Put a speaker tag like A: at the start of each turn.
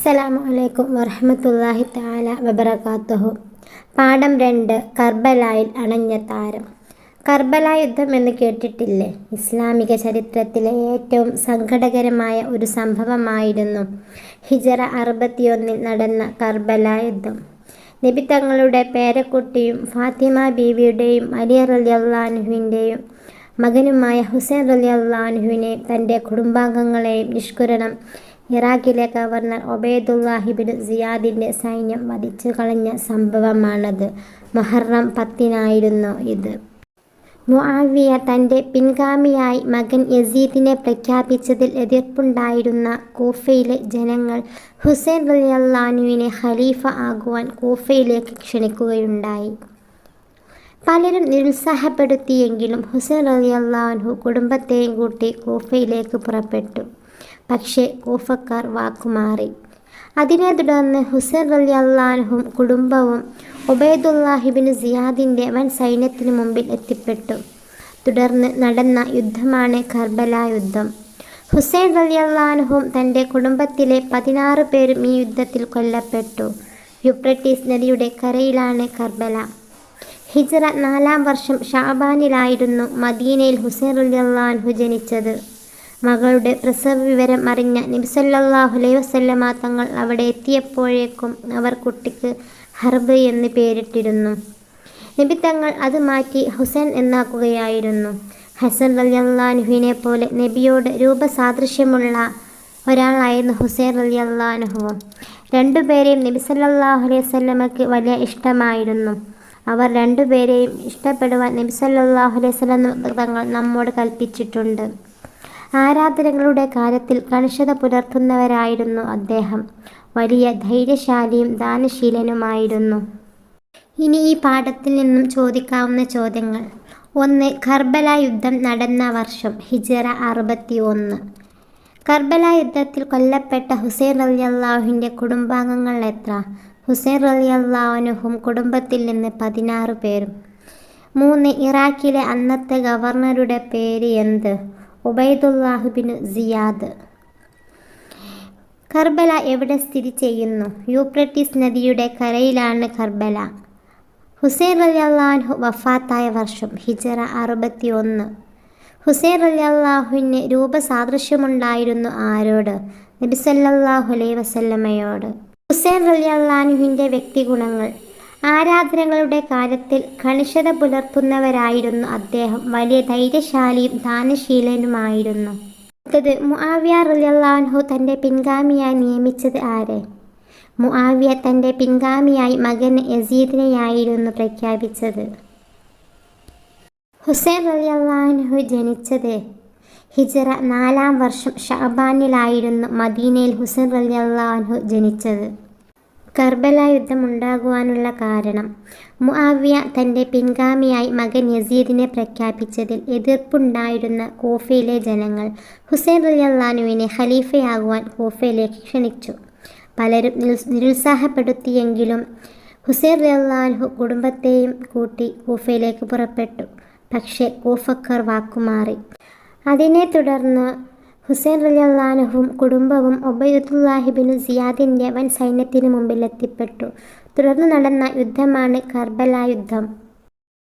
A: അസ്സലാമു അലൈക്കും വറഹ്മത്തുള്ളാഹി താല വബറകാതുഹു പാഠം രണ്ട് കർബലായിൽ അണഞ്ഞ താരം. കർബല യുദ്ധം എന്ന് കേട്ടിട്ടില്ലേ? ഇസ്ലാമിക ചരിത്രത്തിലെ ഏറ്റവും സങ്കടകരമായ ഒരു സംഭവമായിരുന്നു ഹിജറ അറുപത്തിയൊന്നിൽ നടന്ന കർബല യുദ്ധം. നബി തങ്ങളുടെ പേരക്കുട്ടിയും ഫാത്തിമ ബീവിയുടെയും അലി അള്ളാൻഹുവിന്റെയും മകനുമായ ഹുസൈൻ റലിയല്ലാനുഹുവിനെയും തന്റെ കുടുംബാംഗങ്ങളെയും നിഷ്കുരണം ഇറാഖിലെ ഗവർണർ ഒബേദുല്ലാഹിബിൻ സിയാദിന്റെ സൈന്യം വധിച്ചു കളഞ്ഞ സംഭവമാണത്. മുഹറം പത്തിനായിരുന്നു ഇത്. മുആവിയ തന്റെ പിൻഗാമിയായി മകൻ യസീദിനെ പ്രഖ്യാപിച്ചതിൽ എതിർപ്പുണ്ടായിരുന്ന കൂഫയിലെ ജനങ്ങൾ ഹുസൈൻ റലിയല്ലാനുവിനെ ഖലീഫ ആകുവാൻ കൂഫയിലേക്ക് ക്ഷണിക്കുകയുണ്ടായി. പലരും നിരുത്സാഹപ്പെടുത്തിയെങ്കിലും ഹുസൈൻ റലിയല്ലാൻഹു കുടുംബത്തെയും കൂട്ടി കൂഫയിലേക്ക് പുറപ്പെട്ടു. പക്ഷേ കൂഫക്കാർ വാക്കുമാറി. അതിനെ തുടർന്ന് ഹുസൈൻ റലി അള്ളാൻഹും കുടുംബവും ഒബൈദുല്ലാഹിബിൻ സിയാദിന്റെ വൻ സൈന്യത്തിനു മുമ്പിൽ എത്തിപ്പെട്ടു. തുടർന്ന് നടന്ന യുദ്ധമാണ് കർബല യുദ്ധം. ഹുസൈൻ റലി അള്ളാൻഹും തന്റെ കുടുംബത്തിലെ പതിനാറ് പേരും ഈ യുദ്ധത്തിൽ കൊല്ലപ്പെട്ടു. യുപ്രട്ടീസ് നദിയുടെ കരയിലാണ് കർബല. ഹിജറ നാലാം വർഷം ഷാബാനിലായിരുന്നു മദീനയിൽ ഹുസൈൻ റലി അള്ളാൻഹു ജനിച്ചത്. മകളുടെ പ്രസവ വിവരം അറിഞ്ഞ നിബ്സല്ലാഹുലൈ വസല്ലമ തങ്ങൾ അവിടെ എത്തിയപ്പോഴേക്കും അവർ കുട്ടിക്ക് ഹർബ് എന്ന് പേരിട്ടിരുന്നു. നബി തങ്ങൾ അത് മാറ്റി ഹുസൈൻ എന്നാക്കുകയായിരുന്നു. ഹസൻ റലിയല്ലാനുഹുവിനെ പോലെ നബിയോട് രൂപസാദൃശ്യമുള്ള ഒരാളായിരുന്നു ഹുസൈൻ റലിയല്ലാനുഹുവും രണ്ടുപേരെയും നബി സല്ലാഹു അലൈഹി വസല്ലമക്ക് വലിയ ഇഷ്ടമായിരുന്നു. അവർ രണ്ടുപേരെയും ഇഷ്ടപ്പെടുവാൻ നബി സല്ലാഹു അലൈഹി വസല്ലം തങ്ങൾ നമ്മോട് കൽപ്പിച്ചിട്ടുണ്ട്. ആരാധനകളുടെ കാര്യത്തിൽ കണിശത പുലർത്തുന്നവരായിരുന്നു അദ്ദേഹം. വലിയ ധൈര്യശാലിയും ദാനശീലനുമായിരുന്നു. ഇനി ഈ പാഠത്തിൽ നിന്നും ചോദിക്കാവുന്ന ചോദ്യങ്ങൾ. ഒന്ന് കർബല യുദ്ധം നടന്ന വർഷം ഹിജറ അറുപത്തി ഒന്ന് കർബല യുദ്ധത്തിൽ കൊല്ലപ്പെട്ട ഹുസൈൻ അലി അള്ളാഹുവിന്റെ കുടുംബാംഗങ്ങൾ എത്ര? ഹുസൈൻ അലി അള്ളാഹുനുഹും കുടുംബത്തിൽ നിന്ന് പതിനാറ് പേരും. മൂന്ന് ഇറാഖിലെ അന്നത്തെ ഗവർണറുടെ പേര് എന്ത്? ഉബൈദുല്ലാഹുബിൻ സിയാദ്. കർബല എവിടെ സ്ഥിതി ചെയ്യുന്നു? യൂപ്രട്ടീസ് നദിയുടെ കരയിലാണ് കർബല. ഹുസൈൻ അള്ളാഹു വഫാത്തായ വർഷം ഹിജറ അറുപത്തി ഒന്ന് ഹുസൈൻ അള്ളാഹുവിന് രൂപസാദൃശ്യമുണ്ടായിരുന്നു ആരോട്? നബിസല്ലാഹു അലൈ വസല്ലമ്മയോട് ഹുസൈൻ റലി അള്ളാഹുവിന്റെ വ്യക്തിഗുണങ്ങൾ. ആരാധനകളുടെ കാര്യത്തിൽ കണിശത പുലർത്തുന്നവരായിരുന്നു അദ്ദേഹം. വലിയ ധൈര്യശാലിയും ദാനശീലനുമായിരുന്നു. അടുത്തത് മുആവിയ റലിയല്ലാൻഹു തന്റെ പിൻഗാമിയായി നിയമിച്ചത് ആരെ? മുആവിയ തന്റെ പിൻഗാമിയായി മകൻ യസീദിനെയായിരുന്നു പ്രഖ്യാപിച്ചത്. ഹുസൈൻ റലിയല്ലാൻഹു ജനിച്ചത് ഹിജറ നാലാം വർഷം ഷാബാനിലായിരുന്നു മദീനയിൽ ഹുസൈൻ റലിയല്ലാൻഹു ജനിച്ചത്. കർബല യുദ്ധം ഉണ്ടാകുവാനുള്ള കാരണം. മുആവിയ തന്റെ പിൻഗാമിയായി മകൻ യസീദിനെ പ്രഖ്യാപിച്ചതിൽ എതിർപ്പുണ്ടായിരുന്ന കോഫയിലെ ജനങ്ങൾ ഹുസൈൻ അലിയല്ലാനുവിനെ ഖലീഫയാകുവാൻ കൂഫയിലേക്ക് ക്ഷണിച്ചു. പലരും നിരുത്സാഹപ്പെടുത്തിയെങ്കിലും ഹുസൈൻ അലിയല്ലാൻഹു കുടുംബത്തെയും കൂട്ടി കോഫയിലേക്ക് പുറപ്പെട്ടു. പക്ഷേ കൂഫക്കാർ വാക്കുമാറി. അതിനെ തുടർന്ന് ഹുസൈൻ റലിയാനഹും കുടുംബവും ഒബൈദുല്ലാഹിബിൻ സിയാദിന്റെ വൻ സൈന്യത്തിനു മുമ്പിലെത്തിപ്പെട്ടു തുടർന്ന് നടന്ന യുദ്ധമാണ് കർബല യുദ്ധം.